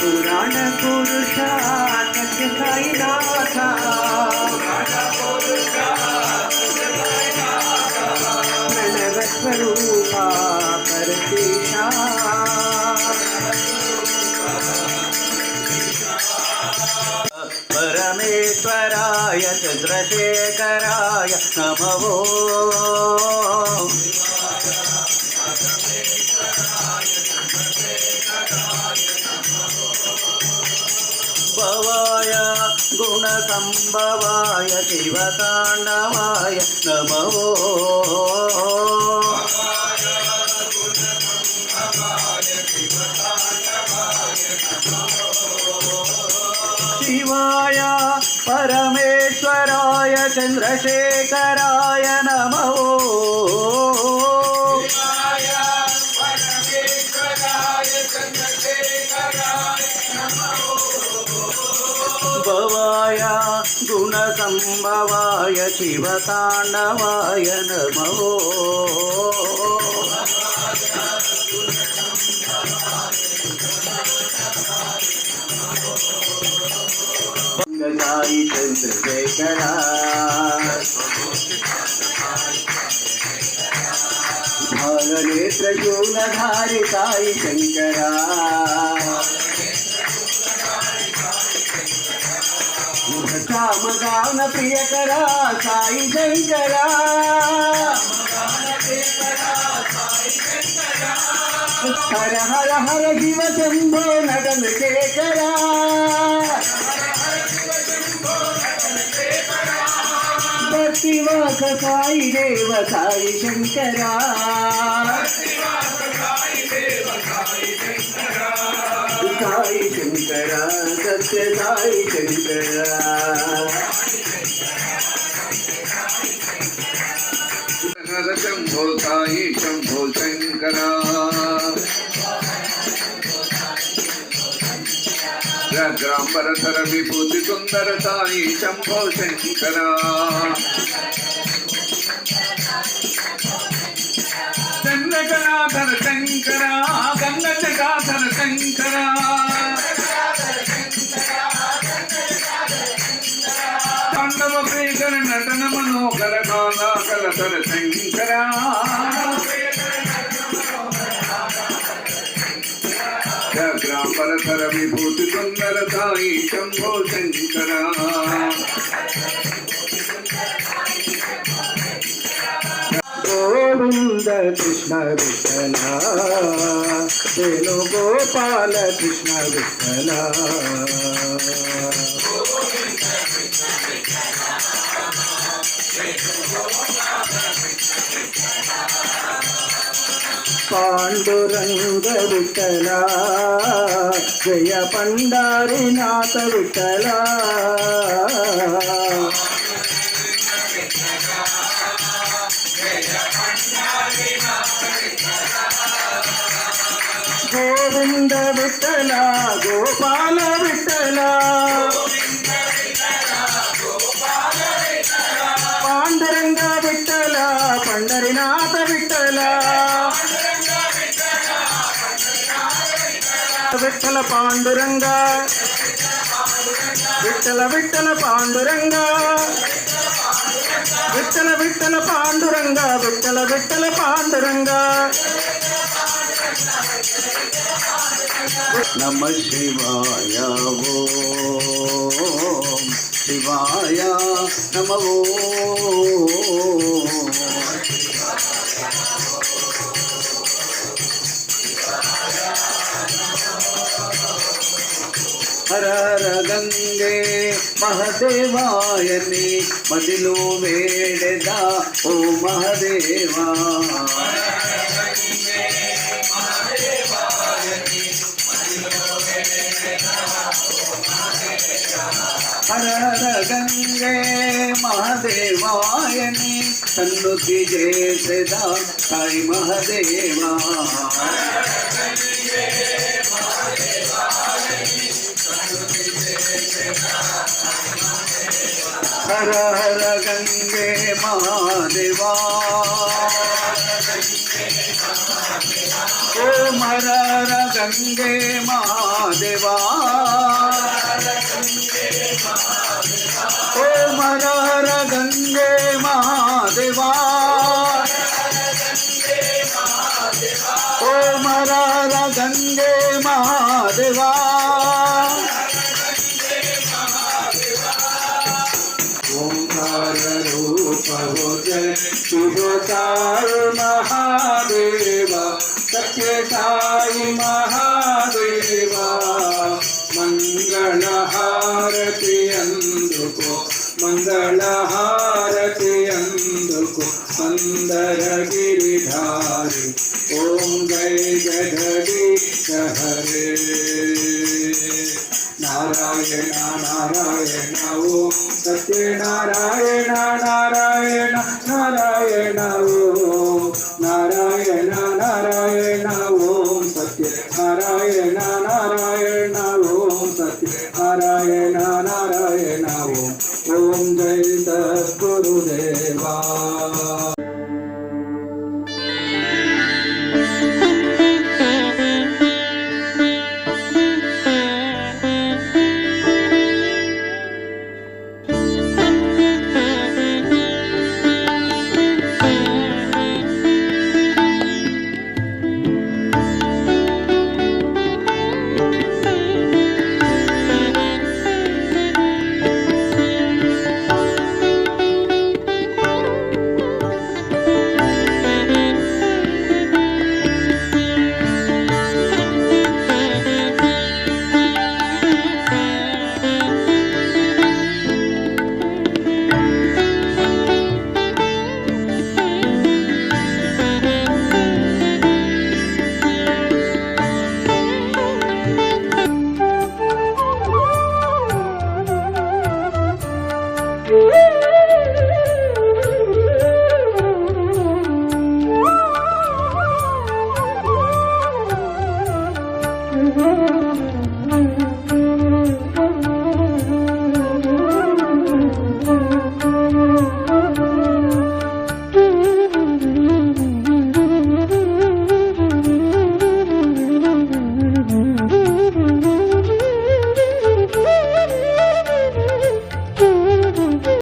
పురాణ పురుష సత్యసాయినాథ ప్రణవ స్వరూప పరశేష పరమేశ్వరాయ చంద్రశేఖరా శివాయ నమవో భవాయ గుణ సంభవాయ శివతాండవాయ నమవో చంద్రశేఖరాయ నమో. భవాయ గుణ సంభవాయ శివతాండవాయ నమో. సాయి చంద్రశేఖర భారనేత్ర శూలధారి సాయి శంకరా. కామగాన ప్రియకరా సాయి శంకరా. హర హర హర జీవ శంభో నగన శేఖరా శ్రీనివాస సాయి దేవ సాయి శంకరా. సాయి శంకరా సత్య సాయి శంకరా. శంభో సాయి శంభో శంకరా. రగ్రాంబరధర విభూతి సుందర సాయి శంభో శంకర. చంద్రకళాధర శంకర గంగజగాధర శంకర. పాండవ ప్రేకర నటన మనోహర కాలాకలధర శంకర. గ్రాంబరధర విభూతి సుందర సాయి శంభో శంకర. గోవింద కృష్ణ విఠల వేణు గోపాల కృష్ణ విఠల పాండురంగ విఠల జయ పండారినాథ విఠల గోవింద విఠల గోపాల విఠల పాండురంగ విఠల పండరినాథ విఠల విఠల పాండురంగ. విఠల విఠల పాండురంగ. విఠల విఠల పాండురంగ విఠల విఠల పాండురంగ. నమ శివాయ ఓం శివాయ నమ ఓం మహదేవాయని మదిలో వేడెదా ఓ మహదేవా. హర హర గంగే మహదేవాయని సన్నుతి చేసేదా సాయి మహదేవా. హర హర గంగే మహాదేవా ఓం హర హర గంగే మహాదేవా ఓం హర హర గంగే మహాదేవా ఓం హర హర గంగే మహాదేవా శివ సాయి మహాదేవ సత్య సాయి మహాదేవ మంగళహారతి అందుకో మంగళహారతి నారాయణ ఓం నారాయణ నారాయణ ఓం సత్య నారాయణ నారాయణ ఓం సత్య నారాయణ నారాయణ ఓం. ఓం జై సద్గురుదేవా.